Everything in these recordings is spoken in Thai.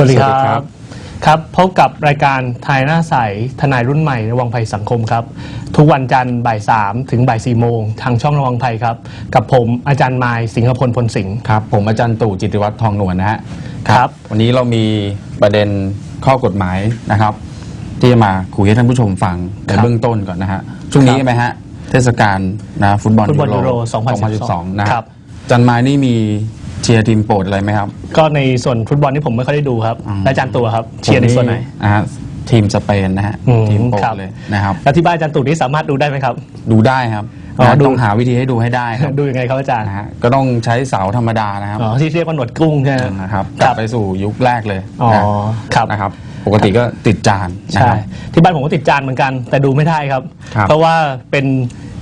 วัสดีคสวัสดีครัรับบครับ พบกับรายการทายหน้าใสทนายรุ่นใหม่ระวังภัยสังคมครับ ทุกวันจันทร์บ่ายสามถึงบ่ายสี่โมงทางช่องระวังภัยครับ กับผมอาจารย์มายสิงหพลพลสิงห์ ครับ ผมอาจารย์ตู่จิตติวัฒน์ทองนวลนะฮะครับ วันนี้เรามีประเด็นข้อกฎหมายนะครับ ที่จะมาคุยให้ท่านผู้ชมฟังในเบื้องต้นก่อนนะฮะช่วงนี้ครับใช่ไหมฮะเทศกาลนะฟุตบอลฟุตบอลยูโร 2012 นะฮะครับอาจันมายนี่มีเชียร์ทีมโปรดอะไรไหมครับก็ในส่วนฟุตบอลนี่ผมไม่ค่อยได้ดูครับอืมและอาจารย์ตัวครับเชียร์ในส่วนไหน นะฮะทีมสเปนนะฮะอืมทีมโปรดครับ เลยนะครับ แล้วที่บ้านอาจารย์ตู่นี่สามารถดูได้ไหมครับ ดูได้ครับอ๋อนะดู ต้องหาวิธีให้ดูให้ได้ครับดูยังไงครับอาจารย์นะฮะก็ต้องใช้เสาธรรมดานะครับอ๋อที่เรียกว่าหนวดกุ้งใช่ไหมนะครับกคลัรับบไปสู่ยุคแรกเลยอ๋อนะครับ นะครับปกติก็ติดจานนะใช่ ครับ ที่บ้านผมก็ติดจานเหมือนกัน แต่ดูไม่ได้ครับ ครับเพราะว่าเป็น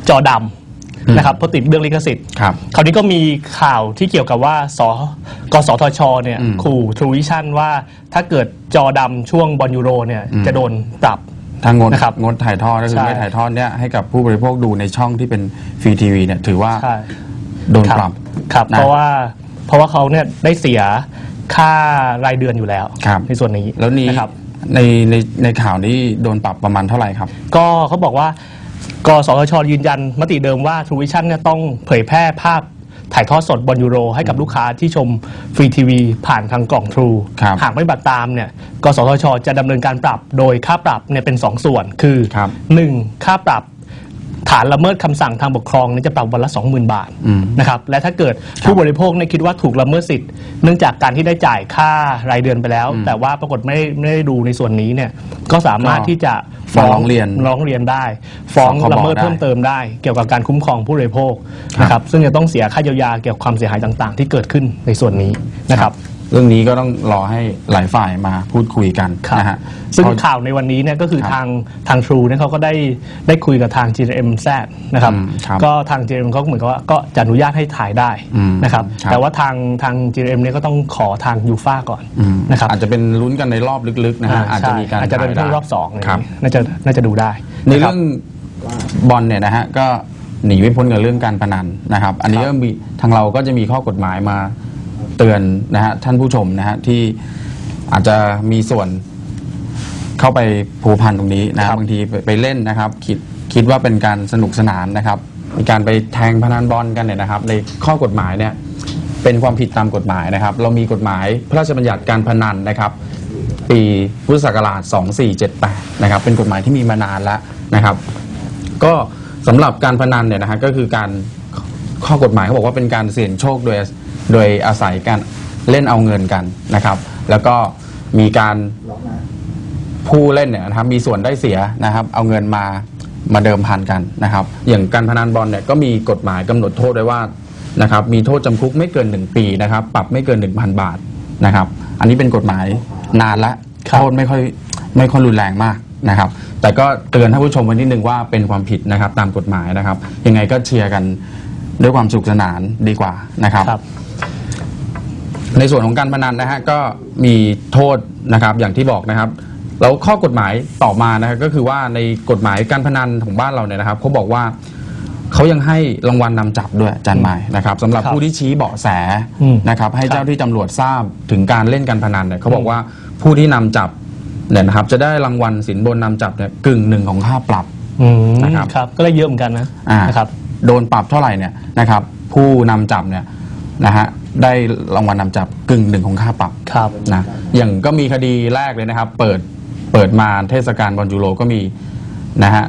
จอดอืมำ นะครับเพราะติดเรื่องลิขสิทธิ์ครับ คราวนี้ก็มีข่าวที่เกี่ยวกับว่าสกสทชเนี่ยอืมขู่ทรูวิชั่นว่าถ้าเกิดจอดำช่วงบอลยูโรเนี่ยอืม จะโดนปรับถ้างดนะครับงดถ่ายทอดก็คือใช่ ไม่ถ่ายทอดเนี่ยให้กับผู้บริโภคดูในช่องที่เป็นฟรีทีวีเนี่ยถือว่าใช่โดนครัปรับ ครับนะเพราะว่าเพราะว่าเขาเนี่ยได้เสียค่ารายเดือนอยู่แล้ว ครับ ในส่วนนี้แล้วนี้นะครับ ในในในข่าวนี้โดนปรับประมาณเท่าไหร่ครับ ก็เขาบอกว่า กสทชยืนยันมติเดิมว่า True Vision เนี่ยต้องเผยแพร่ภาพถ่ายทอดสดบอลยูโร ให้กับลูกค้าที่ชมฟรีทีวีผ่านทางกล่อง True ครับหากไม่บัตรตามเนี่ยกสทช จะดำเนินการปรับโดยค่าปรับเนี่ยเป็น 2 ส่วนคือ ครับ 1. ค่าปรับ ฐานละเมิดคำสั่งทางปกครองเนี่ยจะปรับวันละ 20,000 บาทอืมนะครับและถ้าเกิดผู้บริโภคเนี่ยคิดว่าถูกละเมิดสิทธิ์เนื่องจากการที่ได้จ่ายค่ารายเดือนไปแล้ว แต่ว่าปรากฏไม่ได้ไม่ได้ดูในส่วนนี้เนี่ยก็สามารถก็ที่จะมาร้องเรียนร้องเรียนได้ ฟ้องฟ้องละเมิดได้เพิ่มเติมได้ เกี่ยวกับการคุ้มครองผู้บริโภคครับนะครับซึ่งจะต้องเสียค่าเยียวยาเกี่ยวกับความเสียหายต่าง ๆ ที่เกิดขึ้นในส่วนนี้นะครับ เรื่องนี้ก็ต้องรอให้หลายฝ่ายมาพูดคุยกันครับนะฮะ ซึ่งเพราะข่าวในวันนี้เนี่ยก็คือครับทางทาง True เนี่ยเขาก็ได้ได้คุยกับทาง GM Z นะครับ อืมครับก็ทาง GM เขาก็เหมือนกับว่าก็จะอนุญาตให้ถ่ายได้อืมนะครับ ครับ แต่ว่าทางทาง GM เนี่ยก็ต้องขอทางยูฟ่าก่อนอืมนะครับอาจจะเป็นลุ้นกันในรอบลึกๆนะฮะอาจจะมีการอาจจะเป็นถ่ายที่ได้รอบสองอะไรอย่างครับงี้น่าจะน่าจะดูได้ในนะคบเรื่องบอลเนี่ยนะฮะก็หนีไม่พ้นกับเรื่องการพนันนะครับ อันนี้ครับก็มีทางเราก็จะมีข้อกฎหมายมา เตือนนะฮะท่านผู้ชมนะฮะที่อาจจะมีส่วนเข้าไปผูกพันตรงนี้นะครับบางทีไปไปเล่นนะครับ คิดคิดว่าเป็นการสนุกสนานนะครับ มีการไปแทงพนันบอลกันเนี่ยนะครับ ในข้อกฎหมายเนี่ยเป็นความผิดตามกฎหมายนะครับ เรามีกฎหมายพระราชบัญญัติการพนันนะครับ ปีพุทธศักราช 2478 นะครับ เป็นกฎหมายที่มีมานานแล้วนะครับ ก็สำหรับการพนันเนี่ยนะฮะก็คือการข้อกฎหมายเขาบอกว่าเป็นการเสี่ยงโชคโดย โดยอาศัยการเล่นเอาเงินกันนะครับ แล้วก็มีการผู้เล่นเนี่ยนะครับมีส่วนได้เสียนะครับ เอาเงินมามาเดิมพันกันนะครับ อย่างการพนันบอลเนี่ยก็มีกฎหมายกำหนดโทษไว้ว่านะครับ มีโทษจำคุกไม่เกิน 1 ปีนะครับ ปรับไม่เกิน 1,000 บาทนะครับ อันนี้เป็นกฎหมายนานละครับโทษไม่ค่อยไม่ค่อยรุนแรงมากนะครับ แต่ก็เตือนท่านผู้ชมไว้นิดนึงว่าเป็นความผิดนะครับ ตามกฎหมายนะครับ ยังไงก็เชียร์กันด้วยความสนุขสนานดีกว่านะครับครับ ในส่วนของการพนันนะฮะก็มีโทษนะครับอย่างที่บอกนะครับ แล้วข้อกฎหมายต่อมานะครับก็คือว่าในกฎหมายการพนันของบ้านเราเนี่ยนะครับเขาบอกว่าเขายังให้รางวัลนำจับด้วยอาจารย์หมายนะครับสำหรับครับผู้ที่ชี้เบาะแสอืมนะครับให้ครับเจ้าที่ตำรวจทราบถึงการเล่นการพนันเนี่ยเขาบอกว่าผู้ที่นำจับเนี่ยนะครับจะได้รางวัลสินบนนำจับเนี่ยกึ่งหนึ่งของค่าปรับ อืมนะครับ ครับ ก็ได้เยอะเหมือนกันนะอ่านะครับ โดนปรับเท่าไหร่เนี่ยนะครับผู้นำจับเนี่ยนะฮะ ได้รางวัลนำจับกึ่งหนึ่งของค่าปรับครับ นะอย่างก็มีคดีแรกเลยนะครับ เปิดเปิดมาเทศกาลบอลยูโรก็มีนะฮะ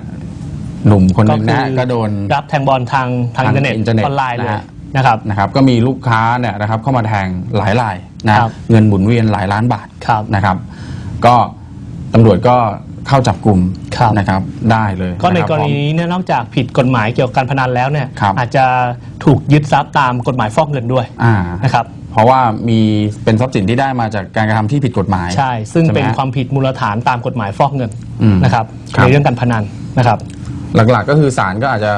หนุ่มคนหนึ่งนะฮะก็โดน รับแทงบอลทางทางทางอินเทอร์เน็ตอินเทอร์เน็ตออนไลน์เลยนะฮะ นะครับ นะครับก็มีลูกค้าเนี่ยนะครับเข้ามาแทงหลายรายนะครับเงินหมุนเวียนหลายล้านบาทครับนะครับ ก็ตำรวจก็เข้าจับกลุ่ม ครับนะครับได้เลยก็ในะคบกรณีนี้เนี่ยนอกจากผิดกฎหมายเกี่ยวกับการพนันแล้วเนี่ยครับ อาจจะถูกยึดทรัพย์ตามกฎหมายฟอกเงินด้วยอ่านะครับ เพราะว่ามีเป็นทรัพย์สินที่ได้มาจากการกระทำที่ผิดกฎหมายใช่ ซึ่งใช่ไหมเป็นฮะ ความผิดมูลฐานตามกฎหมายฟอกเงินอืมนะครับครับ ในเรื่องการพนันนะครับ หลักๆก็คือศาลก็อาจจะ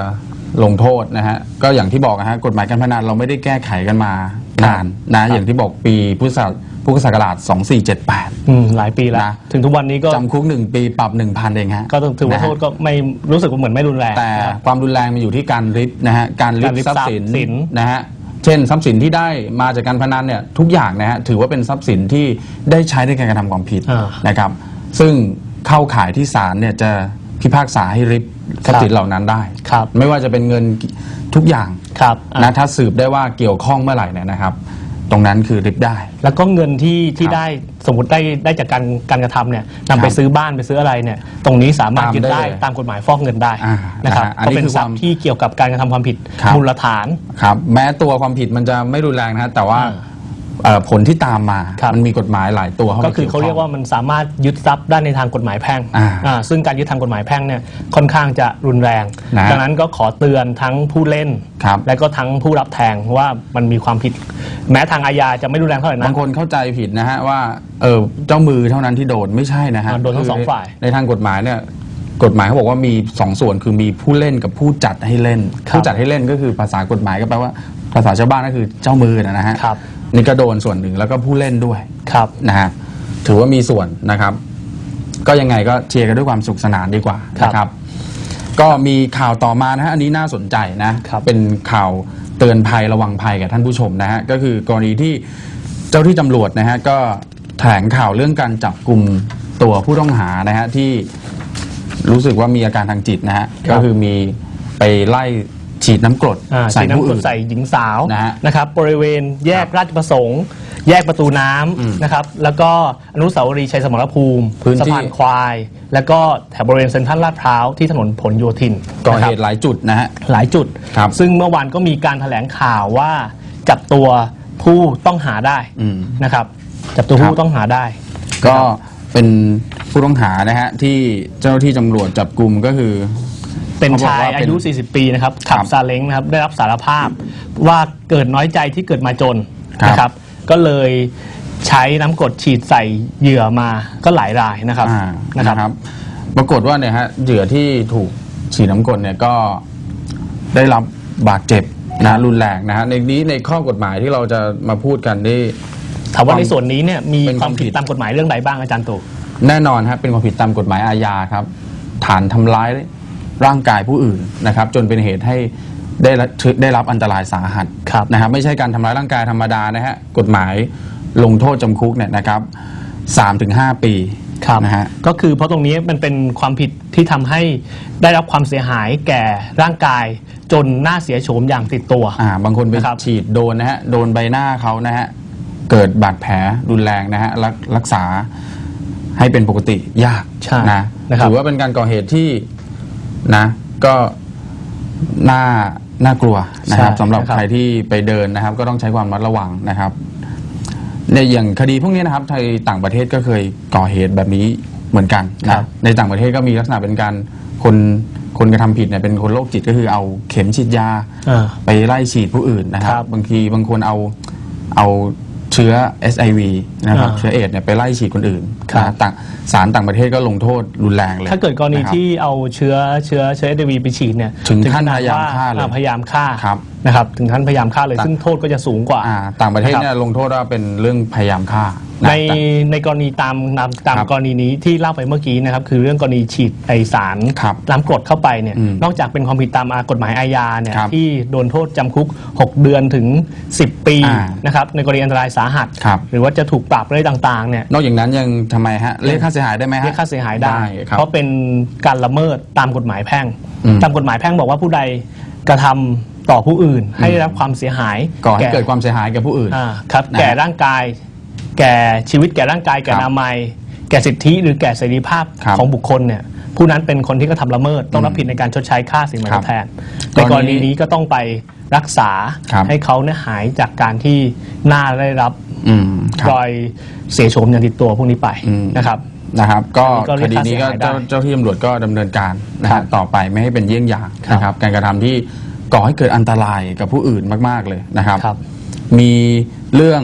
ลงโทษนะฮะก็อย่างที่บอกนะฮะกฎหมายการพนันเราไม่ได้แก้ไขกันมานานนะอย่างที่บอกปีพุทธศัก พุทธศักราช 2478 อืมหลายปีแล้ว นะ ถึงทุกวันนี้ก็จำคุก 1 ปีปรับ 1,000 เองฮะก็ต้องถือว่านะฮะโทษก็ไม่รู้สึกว่าเหมือนไม่รุนแรงแต่นะครับ ความรุนแรงมันอยู่ที่การริบนะฮะการริบการริบทรัพย์สินทรัพย์สิน นะฮะเช่นทรัพย์สินที่ได้มาจากการพนันเนี่ยทุกอย่างนะฮะถือว่าเป็นทรัพย์สินที่ได้ใช้ในการกระทำความผิดอ่านะครับ ซึ่งเข้าข่ายที่ศาลเนี่ยจะพิพากษาให้ริบทรัพย์สินเหล่านั้นได้ ครับไม่ว่าจะเป็นเงินทุกอย่างครับอะ นะถ้าสืบได้ว่าเกี่ยวข้องเมื่อไหร่เนี่ยนะครับ ตรงนั้นคือริบได้ แล้วก็เงินที่ที่ครับได้สมมติได้ได้จากการการกระทำเนี่ยนำไปครับซื้อบ้านไปซื้ออะไรเนี่ยตรงนี้สามารถตามยึดได้ได้เลยตามกฎหมายฟอกเงินได้อ่านะครับนะฮะอันก็นี้เป็นคือทรัพความย์ที่เกี่ยวกับการกระทำความผิดครับ มูลฐาน ครับแม้ตัวความผิดมันจะไม่รุนแรงนะฮะแต่ว่า อ่า เอ่อผลที่ตามมา ครับ มันมีกฎหมายหลายตัวเข้ามาก็คือเขาเรียกว่ามันสามารถยึดทรัพย์ได้ในทางกฎหมายแพ่งอ่าอ่าซึ่งการยึดทางกฎหมายแพ่งเนี่ยค่อนข้างจะรุนแรงนะดังนั้นก็ขอเตือนทั้งผู้เล่น ครับ และก็ทั้งผู้รับแทงว่ามันมีความผิด แม้ทางอาญาจะไม่รุนแรงเท่าไหร่นะ บางคนเข้าใจผิดนะฮะว่าเออเจ้ามือเท่านั้นที่โดนไม่ใช่นะฮะอ่าโดนทั้งสองคืฝ่าย ในทางกฎหมายเนี่ยกฎหมายเขาบอกว่ามีสองส่วนคือมีผู้เล่นกับผู้จัดให้เล่นครับผู้จัดให้เล่นก็คือภาษากฎหมายก็แปลว่า ภาษาชาวบ้านก็คือเจ้ามือนะฮะครับนี่ก็โดนส่วนหนึ่งแล้วก็ผู้เล่นด้วยครับนะฮะถือว่ามีส่วนนะครับ ก็ยังไงก็เชียร์กันด้วยความสุขสนานดีกว่าครับนะครับ ก็มีข่าวต่อมานะฮะอันนี้น่าสนใจนะครับเป็นข่าวเตือนภัยระวังภัยกับท่านผู้ชมนะฮะก็คือกรณีที่เจ้าที่ตำรวจนะฮะก็แถลงข่าวเรื่องการจับกลุ่มตัวผู้ต้องหานะฮะที่รู้สึกว่ามีอาการทางจิตนะฮะครับก็คือมีไปไล่ ฉีดน้ำกรดอ่าใส่ฉีดผู้น้ำกรดอื่นใส่หญิงสาวนะฮะนะครับบริเวณแยกราชประสงค์ แยกประตูน้อืมำนะครับแล้วก็อนุสาวรีย์ชัยสมรภูมิพื้นที่ สะพานควาย แล้วก็แถวบริเวณเซ็นทรัลลาดพร้าวที่ถนนผลโยธินก่อนะคเหรับตุหลายจุดนะฮะ หลายจุด ครับซึ่งเมื่อวานก็มีการแถลงข่าวว่าจับตัวผู้ต้องหาได้อืมนะครับ จับตัวครับผู้ต้องหาได้ ก็เป็นผู้ต้องหานะฮะที่เจ้าหน้าที่ตำรวจจับกลุ่มก็คือ เป็นเขาบอกชายว่าเป็นอายุ 40 ปีนะครับครัขับบซาเล้งนะครับได้รับสารภาพว่าเกิดน้อยใจที่เกิดมาจนครับนะครับ ก็เลยใช้น้ำกรดฉีดใส่เหยื่อมาก็หลายรายนะครับอ่านะนะครับครับ ปรากฏว่าเนี่ยฮะเหยื่อที่ถูกฉีดน้ำกรดเนี่ยก็ได้รับบาดเจ็บนะรุนแรงนะฮะในนี้ในข้อกฎหมายที่เราจะมาพูดกันนี่ถามว่าในส่วนนี้เนี่ยมีเป็นความมคาวผิดผิดตามกฎหมายเรื่องใดบ้างอาจารย์ตู่แน่นอนฮะเป็นความผิดตามกฎหมายอาญาครับ ฐานทำร้าย ร่างกายผู้อื่นนะครับ จนเป็นเหตุให้ได้รับได้รับอันตรายสาหัสครับนะครับ ไม่ใช่การทำร้ายร่างกายธรรมดานะฮะกฎหมายลงโทษจำคุกเนี่ยนะครับสามถึงห้าปีครับนะฮะ ก็คือเพราะตรงนี้มันเป็นความผิดที่ทำให้ได้รับความเสียหายแก่ร่างกาย จนหน้าเสียโฉมอย่างติดตัว อ่าบางคนไปนะครับ ฉีดโดนนะฮะโดนใบหน้าเขานะฮะเกิดบาดแผลรุนแรงนะฮะรักรักษาให้เป็นปกติยากใช่นะนะครับ ถือว่าเป็นการก่อเหตุที่ นะ ก็น่าน่ากลัวนะครับใช่สำหรับนะครับ ใครที่ไปเดินนะครับ ก็ต้องใช้ความระมัดระวังนะครับในอย่างคดีพวกนี้นะครับไทยต่างประเทศก็เคยก่อเหตุแบบนี้เหมือนกันครันะบในต่างประเทศก็มีลักษณะเป็นการคนคนกระทำผิดเนี่ยเป็นคนโรคจิตก็คือเอาเข็มฉีดยา อ่า ไปไล่ฉีดผู้อื่นนะครัครับบบางทีบางคนเอาเอา เชื้อ SIV นะครับอ่าเชื้อเอดส์เนี่ยไปไล่ฉีดคนอื่นครับ นะต่างศาลต่างประเทศก็ลงโทษรุนแรงเลยถ้าเกิดกรณีะคบที่เอาเชื้อเชื้อเชื้อเอวีไปฉีดเนี่ยถึงขั้นขดพยายามว่ฆ่าเลย อ่พยายามฆ่า ครับ นะครับถึงขั้นพยายามฆ่าเลยต่างซึ่งโทษก็จะสูงกว่า อ่าต่างประเทศนะครับเนี่ยลงโทษว่าเป็นเรื่องพยายามฆ่าะในแต่ ในกรณีตามตามตามครับกรณีนี้ที่เล่าไปเมื่อกี้นะครับคือเรื่องกรณีฉีดไอสารครับน้ำกรดเข้าไปเนี่ยอืมนอกจากเป็นความผิดตามกฎหมายอาญาเนี่ยครับที่โดนโทษจำคุก 6 เดือนถึง 10 ปีอ่านะครับในกรณีอันตรายสาหัส ครับ หรือว่าจะถูกปรับอะไรต่างๆเนี่ยนอกจากนั้นยังทำไมฮะเรียกค่าเสียหายได้ไหมฮะเรียกค่าเสียหายได้ ครับ เพราะเป็นการละเมิดตามกฎหมายแพ่ง อืมตามกฎหมายแพ่งบอกว่าผู้ใดกระทำ ต่อผู้อื่น ให้ได้รับความเสียหายก่อให้แเกิดความเสียหายแก่ผู้อื่น อ่าครับนะฮะแก่ร่างกาย แก่ชีวิตแก่ร่างกายแก่ครับนามัย แก่สิทธิหรือแก่เสรีภาพครับของบุคคลเนี่ยผู้นั้นเป็นคนที่กระทำละเมิดต้องรับผิดในการชดใช้ค่าสินไหมทดแทนในกกรรณี ณีนี้ก็ต้องไปรักษาครับให้เขาเนี่ยหายจากการที่หน้าได้รับอืมครับ รอยเสียโฉมอย่างติดตัวพวกนี้ไปอืม นะครับ นะครับ ก็อันนี้ก็เรีคยกดีนี้ก็ค่าเสียหายได้เจ้าเจ้าที่ตำรวจก็ดำเนินการนะครัฮะบต่อไปไม่ให้เป็นเยี่ยงอย่างครับ นะครับ การกระทำที่ ก่อให้เกิดอันตรายกับผู้อื่นมาก ๆเลยนะครับ ครับ มีเรื่อง